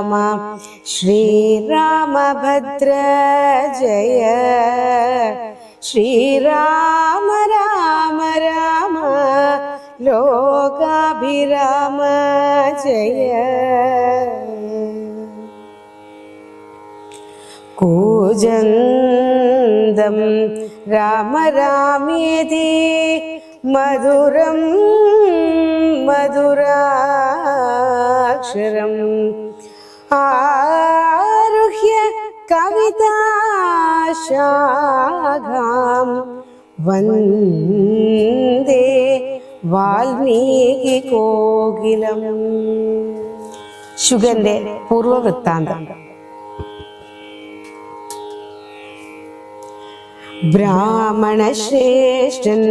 Ram Shriramabhadra जय श्रीराम राम राम लोकाभिराम जय कूजन्दं राम रामेति मधुरं मधुराक्षरम् ശാഖാം വന്ദേ വാൽമീകി കോകിലം ശുഗന്റെ പൂർവവൃത്താന്തം ബ്രാഹ്മണശ്രേഷ്ഠൻ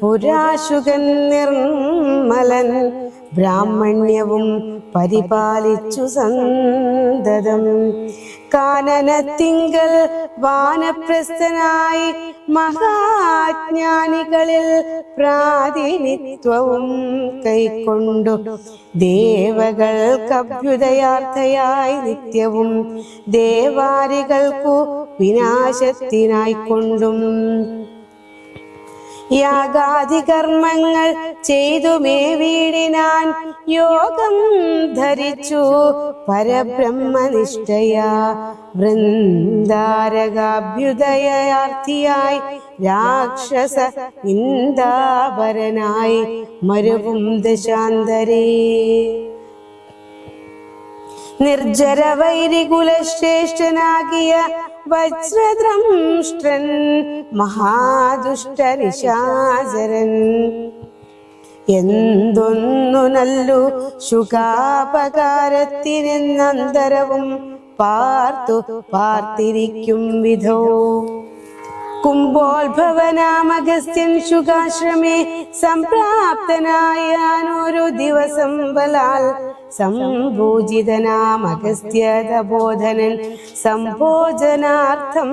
പുരാശുഗൻ നിർമ്മലൻ ബ്രാഹ്മണ്യവും പരിപാലിച്ചു സന്തതം കാനനത്തിങ്കൽ വാനപ്രസ്ഥനായി മഹാജ്ഞാനികളിൽ പ്രാതിനിധ്യവും കൈക്കൊണ്ടു ദേവകൾ കഭ്യുദയാർത്ഥയായി നിത്യവും ദേവാരികൾക്കു വിനാശത്തിനായിക്കൊണ്ടും യാഗാദി കർമ്മങ്ങൾ ചെയ്തുമേ വീടിനാൻ യോഗം ധരിച്ചു പരബ്രഹ്മനിഷ്ഠയാ വൃന്ദാരകാഭ്യുദയാർത്ഥിയായി രാക്ഷസ ഇന്ദാപരനായി മരുവും ദശാന്തരേ നിർജ്ജര വൈരികുലശ്രേഷ്ഠനാകിയ വജ്രദ്രംഷ്ടൻ മഹാദുഷ്ടനിശാചരൻ എന്തൊന്നു നല്ലു ശുഖാപകാരത്തിനെന്നന്തരവും പാർത്തു പാർത്തിരിക്കും വിധോ കുംഭോത്ഭവനാമഗസ്ത്യൻ ശുഖാശ്രമേ സംപ്രാപ്തനായാനൊരു ദിവസം വലാൽ സംഭൂജിതനാമഗസ്ത്യതബോധനൻ സംഭോജനാർത്ഥം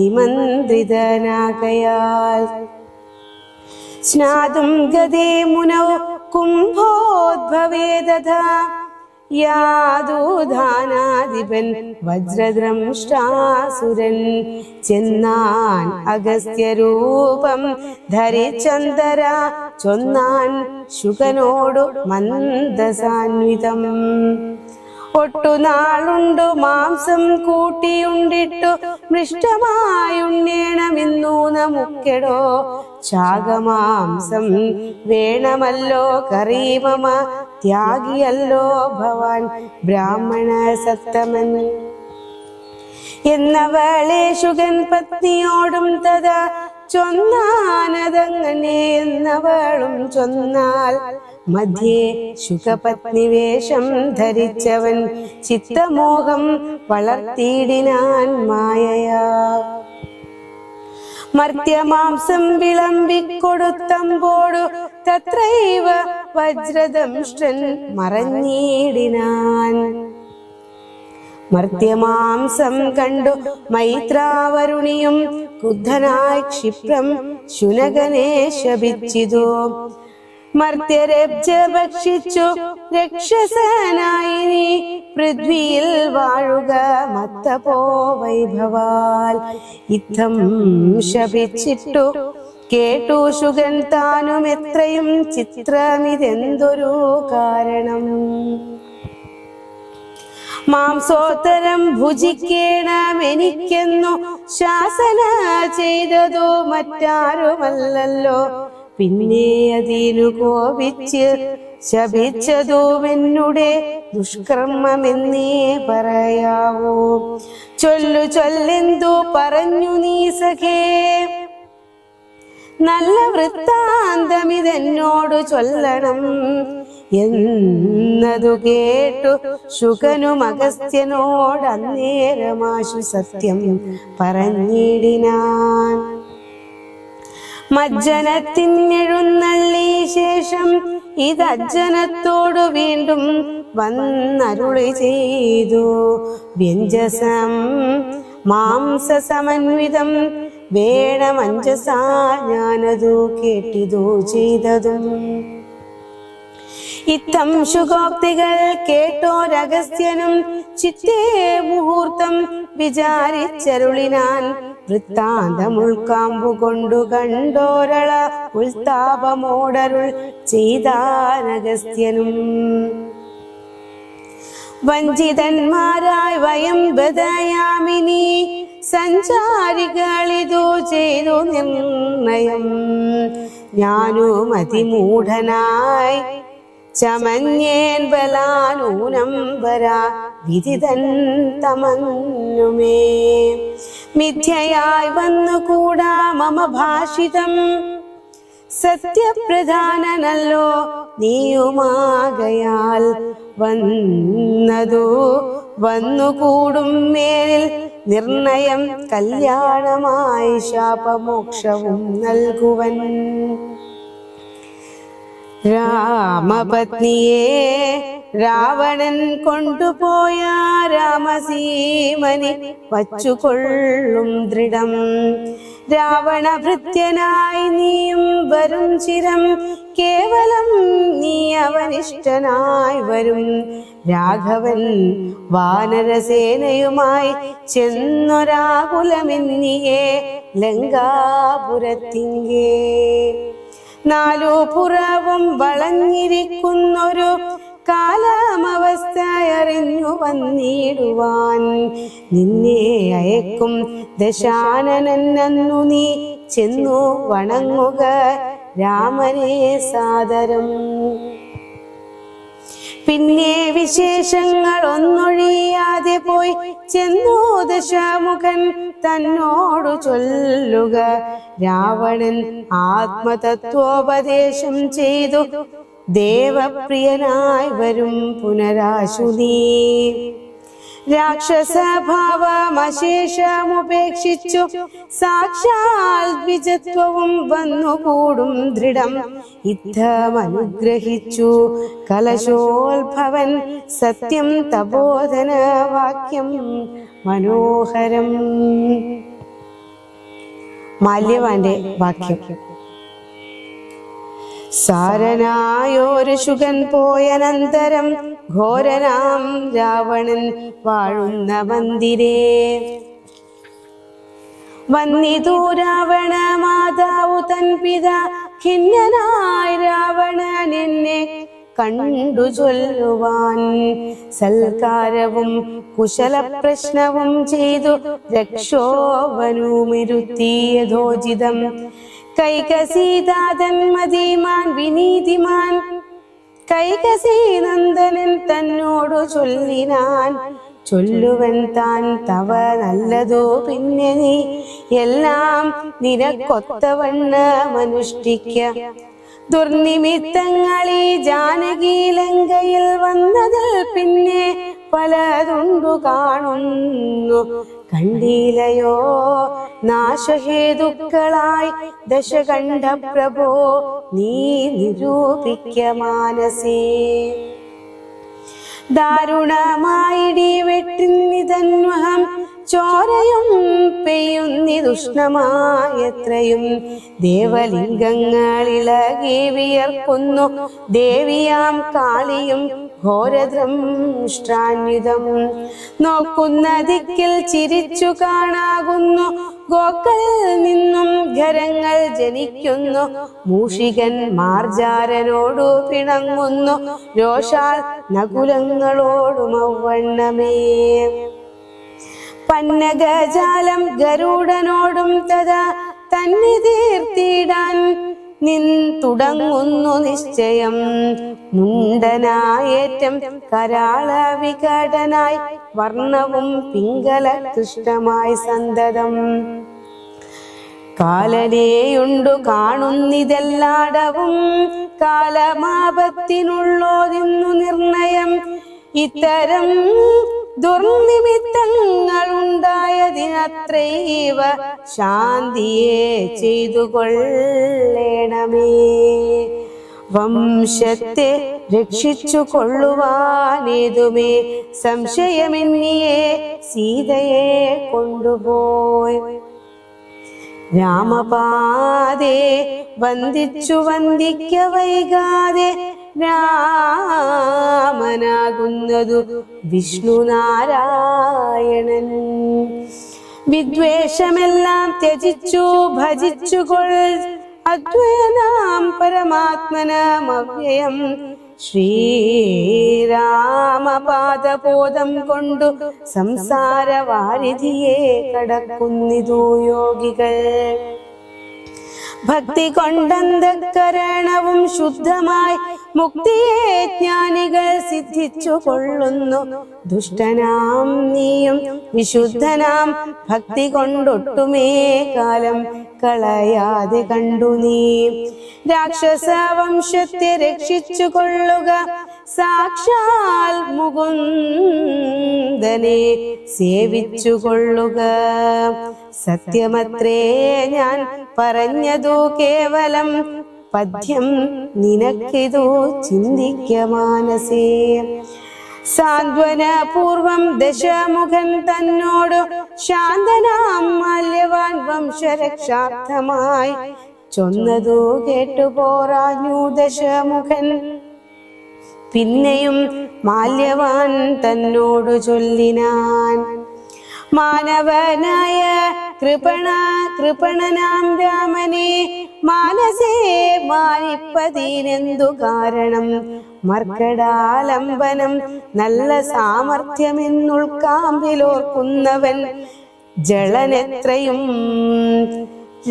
നിമന്ത്രിതനാകയാൽ സ്നാതും ഗതേ മുനോ കുംഭോദ്ഭവേദധാ യാതൂധാനാധിപൻ വജ്രദ്രംഷ്ടാസുരൻ ചെന്നാൻ അഗസ്ത്യരൂപം ധരിച്ചന്തര ചൊന്നാൻ ശുഗനോടു മന്ദസാന്വിതം ഒട്ടുനാളുണ്ടു മാംസം കൂട്ടിയുണ്ടിട്ടു മൃഷ്ടമായുണ്ണേണമെന്നു നമുക്കെടോ ചാകമാംസം വേണമല്ലോ കറീമമ ത്യാഗിയല്ലോ ഭവാൻ ബ്രാഹ്മണ സത്തമൻ എന്നവളെ ശുഗൻ പത്നിയോടും തഥാ ചൊന്നാനതങ്ങനെയെന്നവളും ചൊന്നാൽ മധ്യേ വേഷം ധരിച്ചവൻ ചിത്തമോഹം വളർത്തിയിടിനാൻ മായയാ മർത്യമാംസം വിളമ്പിക്കൊടുത്തമ്പോടു തത്രൈവ വജ്രദംഷ്ടൻ മറഞ്ഞിടിനാൻ മർത്യമാംസം കണ്ടു മൈത്രാവരുണിയും ക്രുദ്ധനായി ക്ഷിപ്രം ശുനകനെ ശപിച്ചിതു മർത്യരബ്ജ ഭക്ഷിച്ചു രക്ഷസനായി നീ പൃഥ്വിയിൽ വാഴുക മത്തപോ വൈഭവാൽ ഇത്തം ശപിച്ചിട്ടു കേട്ടു ശുഗൻ താനും എത്രയും ചിത്രമിതെന്തൊരു കാരണം മാംസോത്തരം ഭുജിക്കേണമെനിക്കെന്നു ശാസന ചെയ്തതോ മറ്റാരുമല്ലല്ലോ പിന്നെ അതിനു കോപിച്ച് എന്നുടെ ദുഷ്കർമ്മമെന്നേ പറയാവോ ചൊല്ലു ചൊല്ലെന്തു പറഞ്ഞു നീ സഖേ നല്ല വൃത്താന്തമിതെന്നോട് ചൊല്ലണം എന്നതു കേട്ടു ശുകനും അഗസ്ത്യനോട് അന്നേരമാശു സത്യം പറഞ്ഞിടിനാൻ മജ്ജനത്തിനെഴുന്നള്ളി ശേഷം അജ്ജനത്തോടു വീണ്ടും വന്നരുളി ചെയ്തു വ്യഞ്ജസം സമന്വിതം വേണമഞ്ജസാ ഞാനതു കേട്ടിതു ചെയ്തതും ഇത്തം ശുഗോക്തികൾ കേട്ടോ രഹസ്യനും ചിത്തേ മുഹൂർത്തം വിചാരിച്ചരുളിനാൻ വൃത്താന്തമുൾക്കാമ്പു കൊണ്ടു കണ്ടോരള ഉൾതാപമോടരുൾ ചെയ്താനഗസ്ത്യനും വഞ്ചിതന്മാരായി വയം ബദയാമിനി സഞ്ചാരികളിതു ചെയ്തു നിർണയം ഞാനും അതിമൂഢനായി ചമഞ്ഞേൻ ബലാനൂനം വരാ വിധിതൻ തമന്നുമേ മിഥ്യയായി കൂടാ മമ ഭാഷിതം സത്യപ്രധാനനല്ലോ നീയുമാകയാൽ വന്നതോ വന്നുകൂടും മേലിൽ നിർണയം കല്യാണമായി ശാപമോക്ഷവും നൽകുവൻ രാമപത്നിയെ രാവണൻ കൊണ്ടുപോയ രാമസീമനെ വച്ചുകൊള്ളും ദൃഢം രാവണ ഭൃത്യനായി നീയും വരും ചിരം കേവലം നീ അവനിഷ്ടനായി വരും രാഘവൻ വാനരസേനയുമായി ചെന്നൊരാകുലമെന്നിയെ ലങ്കാപുരത്തിങ്കേ നാലു പുറവും വളഞ്ഞിരിക്കുന്നൊരു കാലാമവസ്ഥയറിഞ്ഞു വന്നിടുവാൻ നിന്നെ അയക്കും ദശാനനന്നു നീ ചെന്നു വണങ്ങുക രാമനെ സാദരം പിന്നെ വിശേഷങ്ങൾ ഒന്നൊഴിയാതെ പോയി ചെന്നു ദശാമുഖൻ തന്നോടു ചൊല്ലുക രാവണൻ ആത്മതത്വോപദേശം ചെയ്തു ദേവപ്രിയനായി വരും പുനരാശുനീ രാക്ഷസഭാവമശേഷമുപേക്ഷിച്ചു സാക്ഷാൽ ദ്വിജത്വവും വന്നുകൂടും ദൃഢം യുദ്ധമനുഗ്രഹിച്ചു കലശോത്ഭവൻ സത്യം തബോധന വാക്യം മനോഹരം മാല്യവാന്റെ വാക്യം സാരനായോരു ശുഗൻ പോയനന്തരം ഘോരനാം രാവണൻ വാഴുന്ന മന്ദിരേ വന്നിതു രാവണ മാതാവു തൻ പിത ഖിന്നനായി രാവണൻ എന്നെ കണ്ടു ചൊല്ലുവാൻ സൽക്കാരവും കുശല പ്രശ്നവും ചെയ്തു രക്ഷോവനുമിരുത്തിയതോചിതം കൈകസീതാതന്മതിമാൻ വിനീതിമാൻ കൈകസി നന്ദനൻ തന്നോടു ചൊല്ലിനാൻ ചൊല്ലുവൻ താൻ തവ നല്ലതോ പിന്നെ നീ എല്ലാം നിനക്കൊത്തവണ്ണ മനുഷ്ഠിക്ക ദുർനിമിത്തങ്ങളീ ജാനകി ലങ്കയിൽ വന്നതിൽ പിന്നെ പലതുണ്ടു കാണുന്നു കണ്ടീലയോ നാശഹേതുക്കളായി ദശ കണ്ട പ്രഭോ നീ നിരൂപിക്ക മാനസേ ദാരുണമായിടി വെട്ടിന്നിതന്വഹം ചോരയും പെയ്യുന്നിതുഷ്ണമായത്രയും ദേവലിംഗങ്ങൾ ഇളകി വിയർക്കുന്നു ദേവിയാം കാളിയും നോക്കുന്ന ദിക്കിൽ ചിരിച്ചു കാണാകുന്നു ഗോക്കൽ നിന്നും ഖരങ്ങൾ ജനിക്കുന്നു മൂഷികൻ മാർജാരനോടു പിണങ്ങുന്നു രോഷാൽ നകുലങ്ങളോടു അവണ്ണമേ പന്നഗജാലം ഗരുഡനോടും തഥാ തന്നെ തീർത്തിടാൻ നിൻ തുടങ്ങുന്നു നിശ്ചയം മുണ്ടനായേറ്റം കരാള വികടനായി വർണ്ണവും പിങ്കല കൃഷ്ണമായി സന്തതം കാലനെയുണ്ടു കാണുന്നിതെല്ലാടവും കാലമാപത്തിനുള്ളോതിന്നു നിർണയം ഇത്തരം ദുർനിമിത്തങ്ങൾ ദുർനിമിത്തങ്ങളുണ്ടായതിനത്രൈവ ശാന്തിയെ ചെയ്തു കൊള്ളണമേ വംശത്തെ രക്ഷിച്ചു കൊള്ളുവാനേതുമേ സംശയമെന്നിയെ സീതയെ കൊണ്ടുപോയി രാമപാതെ വന്ദിച്ചു വന്ദിക്ക വൈകാതെ രാമനാകുന്നതു വിഷ്ണുനാരായണൻ വിദ്വേഷമെല്ലാം ത്യജിച്ചു ഭജിച്ചുകൊൾ അദ്വൈനാം പരമാത്മനമവ്യയം ശ്രീരാമപാദബോധം കൊണ്ടു സംസാരവാരിധിയെ കടക്കുന്നിതു യോഗികൾ ഭക്തി കൊണ്ടന്ധകരണവും ശുദ്ധമായി മുക്തിയെ ജ്ഞാനികൾ സിദ്ധിച്ചു കൊള്ളുന്നു ദുഷ്ടനാം നീയും വിശുദ്ധനാം ഭക്തി കൊണ്ടൊട്ടുമേ കാലം കളയാതെ കണ്ടു നീ രാക്ഷസ വംശത്തെ രക്ഷിച്ചു കൊള്ളുക സാക്ഷാൽ മുകുന്ദനെ സേവിച്ചു കൊള്ളുക സത്യമത്രേ ഞാൻ പറഞ്ഞതു കേവലം പദ്യം നിനക്കിതോ ചിന്തിക്ക മാനസേ സാന്ത്വനപൂർവം ദശമുഖൻ തന്നോട് ശാന്തനാം മല്യവാൻ വംശരക്ഷാർത്ഥമായി ചൊന്നതോ കേട്ടു പോറാഞ്ഞു ദശമുഖൻ പിന്നെയും മാല്യവാൻ തന്നോടു ചൊല്ലിനാൻ മാനവനായ കൃപണ കൃപണനാം രാമനെ മാനസേ മാനിപ്പതിനെന്തു കാരണം മർക്കടാലംബനം നല്ല സാമർഥ്യമെന്നുൾക്കാമ്പിലോർക്കുന്നവൻ ജളനെത്രയും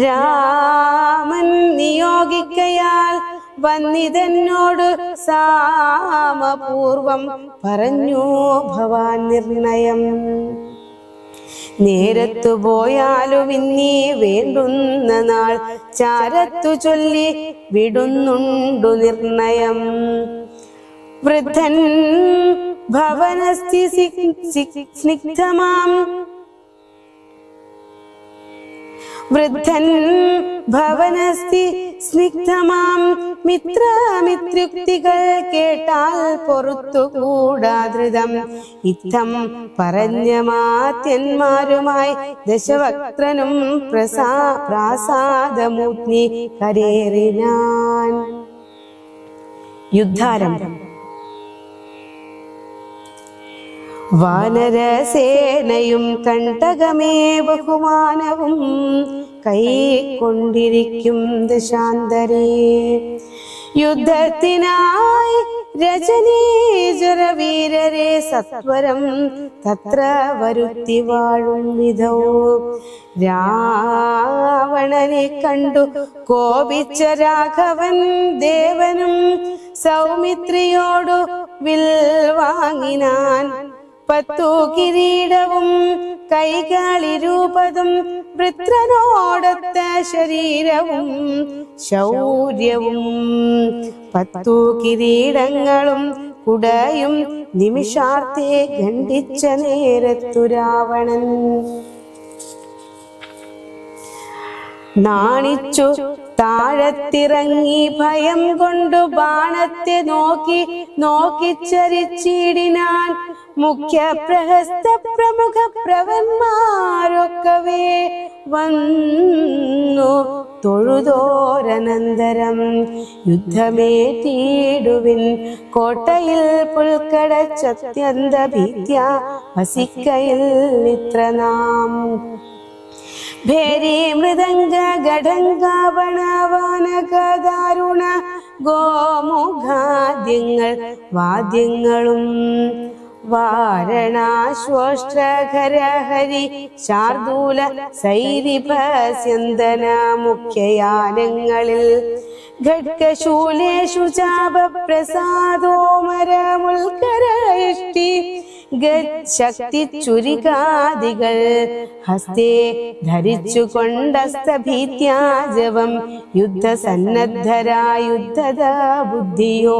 രാമൻ നിയോഗിക്കയാൽ വന്നിതെന്നോട് സാമപൂർവം പറഞ്ഞു ഭവാൻ നിർണയം നേരത്തു പോയാലും ഇന്നി വേണ്ടുന്ന നാൾ ചാരത്തു ചൊല്ലി വിടുന്നുണ്ടു നിർണയം വൃദ്ധൻ ഭവനസ്ഥി സ്നിഗ്ധമാം വൃദ്ധൻ ഭവനസ്തി സ്നിഗ്ധമാം മിത്രമിത്രുക്തികൾ കേട്ടാൽ പൊറത്തു കൂടാതൃതം ഇത്തം പറഞ്ഞ മാത്യന്മാരുമായി ദശവക്രനും പ്രസാ പ്രാസാദമൂർത്തി കരേറിനാൻ യുദ്ധാരംഭം വാനരസേനയും കണ്ടകമേ ബഹുമാനവും കൊണ്ടിരിക്കും ദശാന്തരേ യുദ്ധത്തിനായി രജനീജരവീരരെ സത്വരം തത്ര വരുത്തി വാഴും വിധോ രാവണനെ കണ്ടു കോപിച്ച രാഘവൻ ദേവനും സൗമിത്രിയോടു വിൽ വാങ്ങിനാൻ പത്തു കിരീടവും രൂപതും വൃത്രനോടത്ത ശരീരവും ശൗര്യവും പത്തു കിരീടങ്ങളും കുടയും നിമിഷാർത്തെ ഖണ്ഡിച്ച നേരത്തു രാവണൻ നാണിച്ചു താഴത്തിറങ്ങി ഭയം കൊണ്ടു ബാണത്തെ നോക്കി നോക്കിച്ചരിച്ചിടിനാൻ മുഖ്യ പ്രഹസ്ത പ്രമുഖ പ്രവന്മാരൊക്കെ വന്നു തൊഴുതോരനന്തരം യുദ്ധമേറ്റിടുവിൻ കോട്ടയിൽ പുൽക്കട ചത്യന്ത ഭീത്യ വസിക്കയിൽ ഇത്ര നാം ഭേരി മൃദംഗ ഘടങ്കാവണവാനകാരുണ ഗോമുഖാദ്യങ്ങൾ വാദ്യങ്ങളും വാരണാശ്വഷ്ടഹരഹരി ശാർദൂല സൈരിഭ മുഖ്യയാനങ്ങളിൽ ഘട്കശൂലേഷു ചാപപ്രസാദോ മരമുൽക്കരഷ്ടി ശക്തി ചുരികാദികൾ ഹസ്തേ ധരിച്ചു കൊണ്ടസ്തഭീത്യാജവം യുദ്ധസന്നദ്ധരായുദ്ധത ബുദ്ധിയോ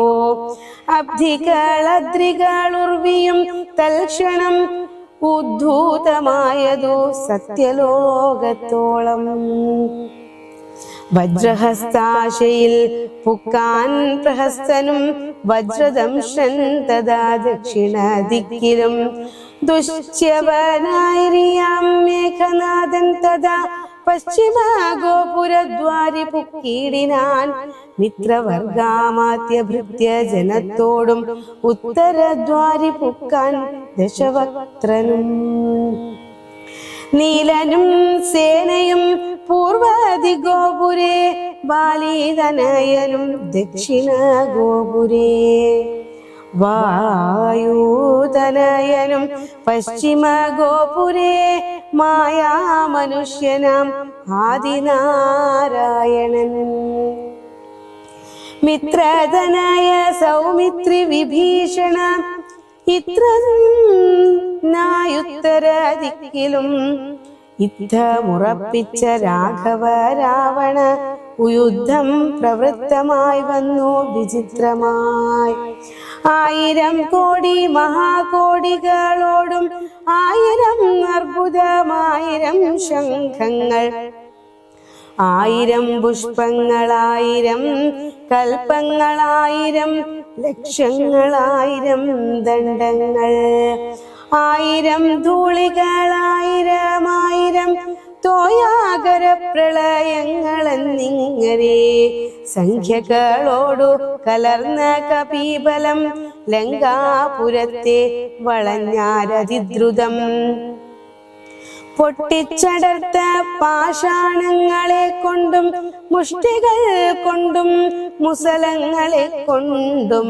അബ്ധികളദ്രികളുർവിയും തൽക്ഷണം ഉദ്ധൂതമായതു സത്യലോകത്തോളം വജ്രഹസ്താശയിൽ പുക്കാൻ പ്രഹസ്തനും വജ്രദംശൻ തഥാ ദക്ഷിണാദിക്കിലും ദുശ്ചവനായിരിയാം മേഘനാഥൻ തഥാ പശ്ചിമഗോപുരദ്വാരി പുക്കീടിനാൻ മിത്രവർഗാമാത്യഭൃത്യ ജനത്തോടും ഉത്തരദ്വാരി പുക്കാൻ ദശവക്ത്രനും നീലനും സേനയും പൂർവാദി ഗോപുരേ ബാലികനയനും ദക്ഷിണ ഗോപുരേ വായൂതനയനും പശ്ചിമ ഗോപുരേ മായാമനുഷ്യനാം ആദിനാരായണൻ മിത്രതനായ സൗമിത്രി വിഭീഷണ ഇത്രയുത്തര ദിക്കിലും യുദ്ധമുറപ്പിച്ച രാഘവ രാവണ യുദ്ധം പ്രവൃത്തമായി വന്നു വിചിത്രമായി ആയിരം കോടി മഹാകോടികളോടും ആയിരം അർബുദമായിരം ശംഖങ്ങൾ ആയിരം പുഷ്പങ്ങളായിരം കൽപ്പങ്ങളായിരം ലക്ഷങ്ങളായിരം ദണ്ഡങ്ങൾ ആയിരം ധൂളികളായിരമായിരം തോയാകര എന്നിങ്ങനെ സംഖ്യകളോടു കലർന്ന കപീബലം ലങ്കാപുരത്തെ വളഞ്ഞാരതിദ്രുതം പൊട്ടിച്ചടർത്ത പാഷാണങ്ങളെ കൊണ്ടും മുഷ്ടികൾ കൊണ്ടും മുസലങ്ങളെ കൊണ്ടും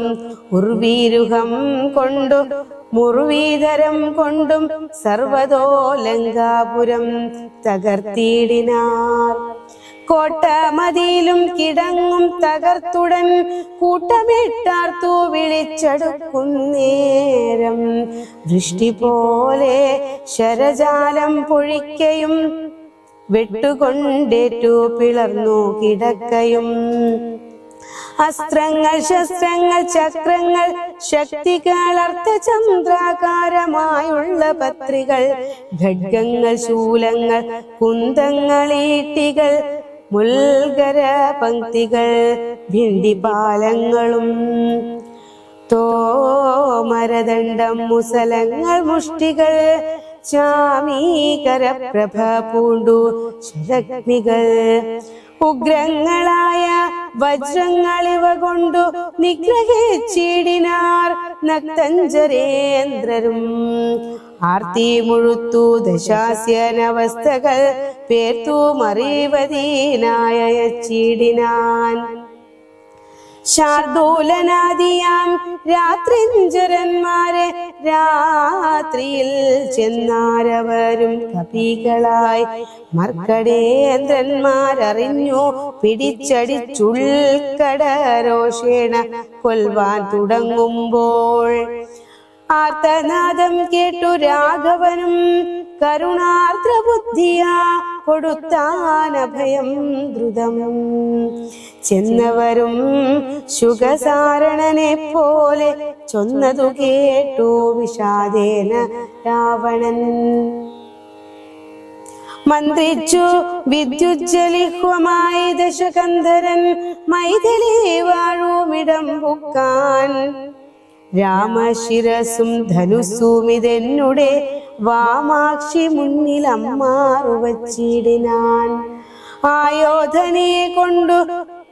ഉർവീരുഹം കൊണ്ടും മുറുവീതരം കൊണ്ടും സർവതോലങ്കാപുരം തകർത്തിയിടിനാർ കോട്ട മതിയിലും കിടങ്ങും തകർത്തുടൻ കൂട്ടമിട്ടാർത്തു വിളിച്ചെടുക്കും നേരം ദൃഷ്ടി പോലെ ശരജാലം പൊഴിക്കയും വിട്ടുകൊണ്ടേറ്റു പിളർന്നു കിടക്കയും അസ്ത്രങ്ങൾ ശസ്ത്രങ്ങൾ ചക്രങ്ങൾ ശക്തികൾ അർത്ഥചന്ദ്രാകാരമായുള്ള പത്രികൾ ഘടകങ്ങൾ ശൂലങ്ങൾ കുന്തങ്ങൾ ഈട്ടികൾ മുൽകര പങ്ക്തികൾ പാലങ്ങളും തോമരദണ്ഡം മുസലങ്ങൾ മുഷ്ടികൾ ചാമീകരപ്രഭ പൂണ്ടു ശരഗ്നികൾ ഉഗ്രങ്ങളായ ഇവ കൊണ്ടു നിഗ്രഹിച്ചിടിനാർ നക്തഞ്ചരേന്ദ്രരും ആർത്തി മുഴുത്തു ദശാസ്യനവസ്ഥകൾ പേർത്തു മറിവതീനായീടിനാൻ ശാർദൂലനാദിയാം രാത്രിഞ്ചരന്മാരെ രാത്രിയിൽ ചെന്നാരവരും കപികളായി മർക്കടേന്ദ്രന്മാരറിഞ്ഞു പിടിച്ചടിച്ചുൾക്കട രോഷേണ കൊൽവാൻ തുടങ്ങുമ്പോൾ ആർത്തനാദം കേട്ടു രാഘവനും കരുണാർദ്ര ബുദ്ധിയാ കൊടുത്താനഭയം ദ്രുതം ചെന്നവരും ശുഖസാരണനെ പോലെ ചൊന്നതു കേട്ടു വിഷാദേന രാവണൻ മന്ത്രിച്ചു വിദ്യുജ്ജലിഹ്വമായി ദശകന്ധരൻ മൈഥിലി വാഴുമിടം പൊക്കാൻ രാമശിരസും ധനുസ്സുമിതെന്നുടെ വാമാക്ഷി മുന്നിൽ അമ്മാറുവച്ചിടിനാൻ ആയോധനെ കൊണ്ടു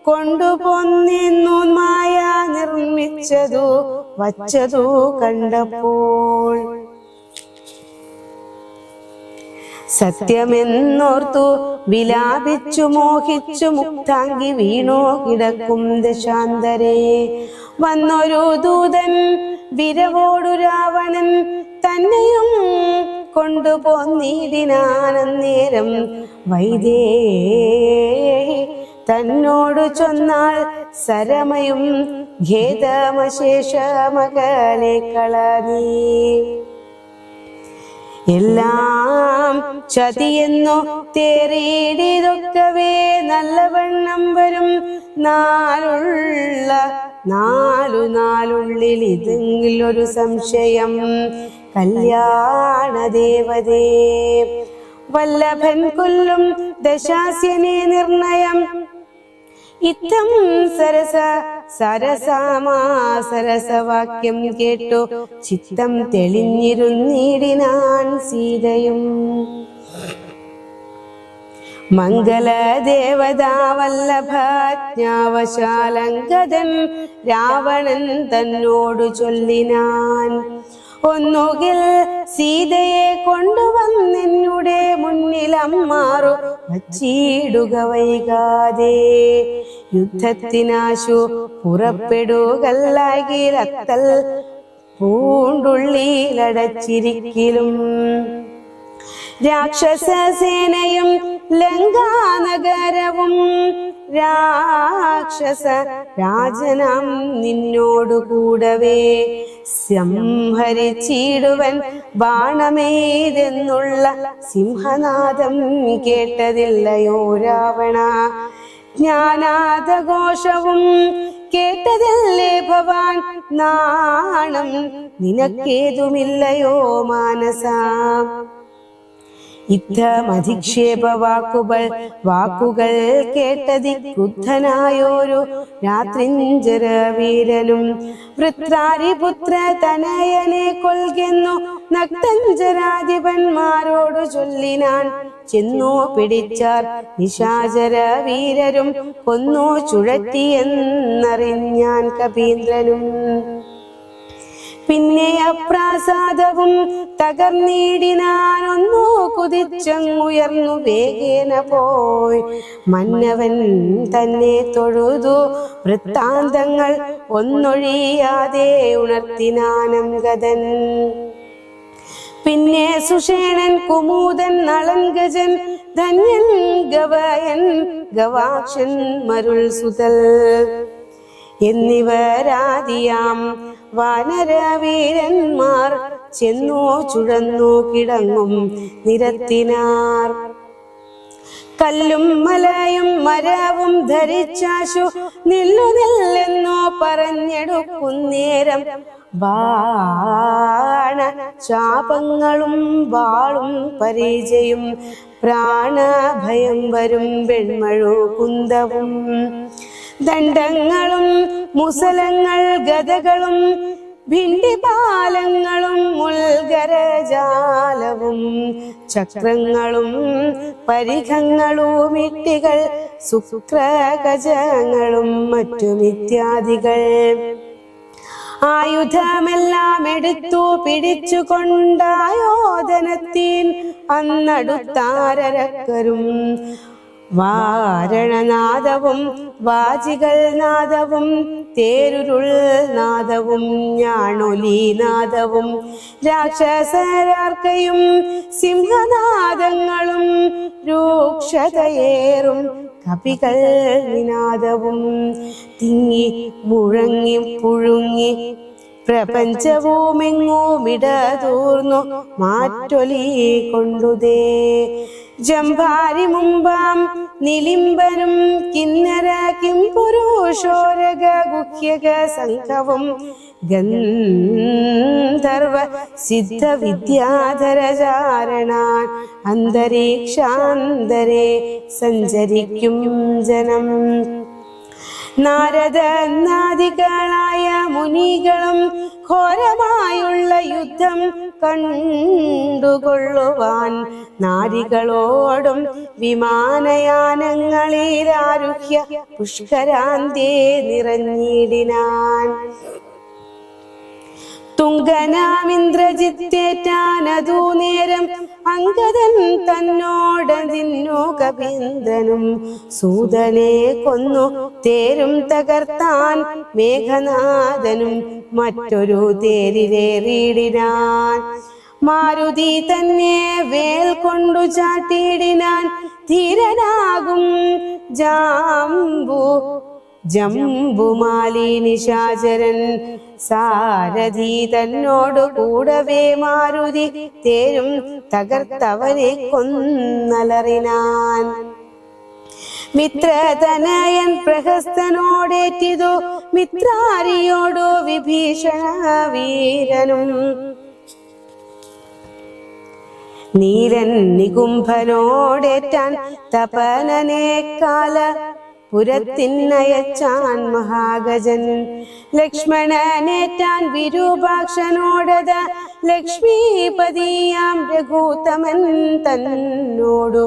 കൊണ്ടുപോന്നിന്നു മായ നിർമ്മിച്ചതു വച്ചതു കണ്ടപ്പോൾ സത്യമെന്നോർത്തു വിലാപിച്ചു മോഹിച്ചു മുക്താങ്കി വീണോ കിടക്കും ദശാന്തരെ വന്നൊരു ദൂതൻ വിരവോടു രാവണൻ തന്നെയും കൊണ്ടുപോന്നീടിനാനേരം വൈദേ തന്നോടു ചൊന്നാൾ സരമയും ഖേദമശേഷമകലെ കളനീ എല്ലാം ചതിയെന്നു തേറിയിടിതൊക്കവേ നല്ലവണ്ണം വരും നാലുള്ള നാലു നാലുള്ളിൽ ഇതെങ്കിലൊരു സംശയം കല്യാണ ദേവതേ വല്ലഭൻ കൊല്ലും ദശാസ്യനെ നിർണയം ഇത്തം സരസ സരസാമാ സരസവാക്യം കേട്ടു ചിത്തം തെളിഞ്ഞിരുന്നിടിനാൻ സീതയും മംഗളദേവതാവല്ലഭാജ്ഞാവശാലങ്കതൻ രാവണൻ തന്നോടു ചൊല്ലിനാൻ ഒന്നുകിൽ സീതയെ കൊണ്ടുവന്നെന്നുടെ മുന്നിലം മാറു വച്ചിടുക വൈകാതെ യുദ്ധത്തിനാശു പുറപ്പെടുകല്ലാകിരത്തൽ പൂണ്ടുള്ളിയിലടച്ചിരിക്കലും രാക്ഷസേനയും ലങ്കാനഗരവും രാക്ഷസ രാജനം നിന്നോടുകൂടവേ സംഹരിച്ചിടുവൻ ബാണമേതെന്നുള്ള സിംഹനാഥം കേട്ടതില്ലയോ രാവണ ജ്ഞാനാഥഘോഷവും കേട്ടതല്ലേ ഭവാൻ നാണം നിനക്കേതുമില്ലയോ മാനസ ഇദ്ധമധിക്ഷേപ വാക്കുകൾ വാക്കുകൾ കേട്ടതി ബുദ്ധനായോരു രാത്രിഞ്ചര വീരനും വൃത്രാരിപുത്ര തനയനെ കൊൽകുന്നു നക്തഞ്ചരാധിപന്മാരോട് ചൊല്ലിനാൻ ചെന്നു പിടിച്ചാർ നിശാചര വീരരും കൊന്നു ചുഴത്തി എന്നറിഞ്ഞാൻ കപീന്ദ്രനും പിന്നെ അപ്രാസാദവും തകർന്നീടിനാനൊന്നു കുതിച്ചങ്ങുയർന്നു വേഗേന പോയി മന്നവൻ തന്നെ തൊഴുതു വൃത്താന്തങ്ങൾ ഒന്നൊഴിയാതെ ഉണർത്തിനാനം ഗതൻ പിന്നെ സുഷേണൻ കുമൂതൻ ഗജൻ ധന്യൻ ഗവയൻ ഗവാക്ഷൻ മരുൾ സുതൽ എന്നിവരാതിയാം വാനരവീരന്മാർ ചെന്നു ചുഴന്നു കിടങ്ങും നിരത്തിനാർ കല്ലും മലയും മരവും ധരിച്ചാശു നില്ലു നില്ലെന്നോ പറഞ്ഞെടുക്കുന്നേരം ബാണ ശാപങ്ങളും വാളും പരിചയും പ്രാണഭയം വരും വെൺമഴു കുന്തവും ദണ്ഡങ്ങളും മുസലങ്ങൾ ഗതകളും ഭിണ്ടിപാലങ്ങളും മുൽഗരജാലവും ചക്രങ്ങളും പരിഘങ്ങളും ഇട്ടികൾ സുക്രകജങ്ങളും മിത്യാദികൾ ആയുധമെല്ലാം എടുത്തു പിടിച്ചുകൊണ്ടായോധനത്തിൻ അന്നടുത്താരക്കരും വാരണനാദവും വാചികൾ നാദവും തേരുരുൾ നാദവും ഞാണൊലി നാദവും രാക്ഷസരാർക്കയും സിംഹനാദങ്ങളും രൂക്ഷതയേറും കപികൾ നിനാദവും തിങ്ങി മുഴങ്ങി പുഴുങ്ങി പ്രപഞ്ചവും വിടതൂർന്നു മാറ്റൊലി കൊണ്ടുതേ ജംഭാരി മുമ്പാം നിലിംബനും കിന്നര കിം പുരുഷോരക ഗുഹ്യക സംഘവും ഗന്ധർവ സിദ്ധ വിദ്യാധരചാരണാൻ അന്തരീക്ഷാന്തരേ സഞ്ചരിക്കും ജനം നാരദ നാദികളായ മുനികളും ഘോരമായുള്ള യുദ്ധം കണ്ടുകൊള്ളുവാൻ നാരികളോടും വിമാനയാനങ്ങളിലാരുഹ്യ പുഷ്കരാന്തി നിറഞ്ഞിടിനാൻ തുങ്കനാമിന്ദ്രജിത്തേറ്റാനതു നേരം അങ്കദൻ തന്നോട് നിന്നു കവീന്ദ്രനും സൂതനെ കൊന്നു തേരും തകർത്താൻ മേഘനാഥനും മറ്റൊരു തേരിലേറിയിടിനാൻ മാരുതി തന്നെ വേൽ കൊണ്ടു ചാട്ടിയിടാൻ ധീരനാകും ജാമ്പു ജംബുമാലി നിശാചരൻ സാരഥി തന്നോടു കൂടവേ മാരുതി തേരും തകർത്തവനെ കൊന്നലറിനാൻ മിത്രതനയൻ പ്രഹസ്തനോടേറ്റിതു മിത്രാരിയോടു വിഭീഷണ വീരനും നീലൻ നികുംഭനോടേറ്റാൻ തപനനേക്കാല പുരത്തിന്നയച്ചാൻ മഹാഗജൻ ലക്ഷ്മണനേറ്റാൻ വിരൂപാക്ഷനോടത് ലക്ഷ്മീപതിയാം രഘൂത്തമൻ തന്നോടു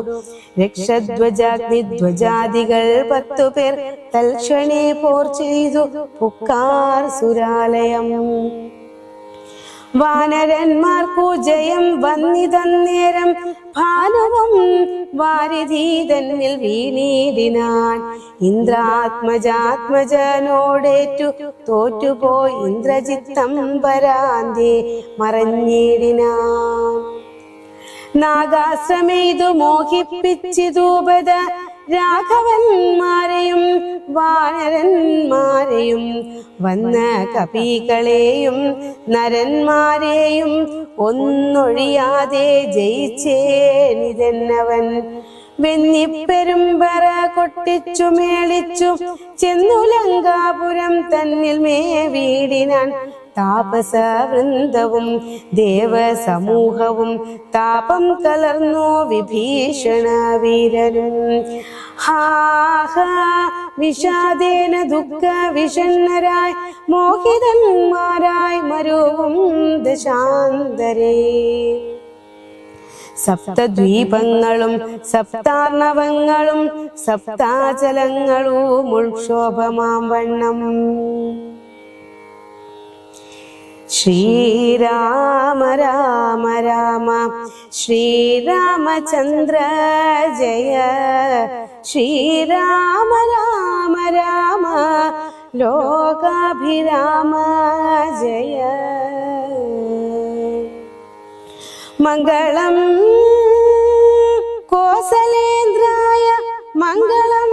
രക്ഷധ്വജാഗ്നിധ്വജാദികൾ പത്തുപേർ തൽക്ഷണേ പോർ ചെയ്തു പുക്കാർ സുരാലയം വാനരന്മാർക്കു ജയം വന്നിതന്നേരം ഭാനവും വാരിധീതന്നിൽ വീണീടിനാൻ ഇന്ദ്രാത്മജാത്മജനോടേറ്റു തോറ്റുപോയി ഇന്ദ്രജിത്തം വരാന്തി മറഞ്ഞീടിനാൻ നാഗാശ്രമെയ്തു മോഹിപ്പിച്ചിതൂപത രാഘവന്മാരെയും വാനരന്മാരെയും വന്ന കപികളെയും നരന്മാരെയും ഒന്നൊഴിയാതെ ജയിച്ചേനിതെന്നവൻ വെന്നിപ്പെരുമ്പറ കൊട്ടിച്ചു മേളിച്ചു ചെന്നു ലങ്കാപുരം തന്നിൽ വീടിനാൻ താപസ വൃന്ദവും ദേവസമൂഹവും താപം കലർന്നു വിഭീഷണ വീരനും ഹാഹ വിഷാദേന ദുഃഖ വിഷണ്ണരായി മോഹിതന്മാരായി മരുവും ദശാന്തരേ സപ്തദ്വീപങ്ങളും സപ്താർണവങ്ങളും സപ്താചലങ്ങളും ഉൾക്ഷോഭമാം വണ്ണം ശ്രീരാമ രാമ രാമ ശ്രീരാമചന്ദ്ര ജയ ശ്രീരാമ രാമ രാമ ലോകാഭിരാമ ജയ മംഗളം കോസലേന്ദ്രായ മംഗളം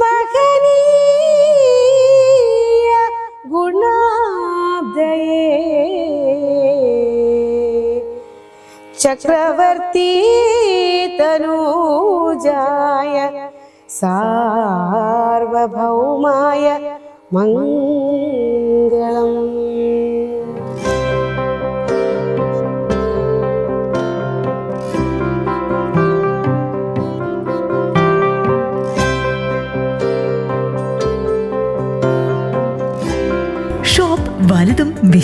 മഹനീയ ഗുണാബ്ദയേ ചക്രവർത്തി തനൂജായ സാർവഭൗമായ മംഗ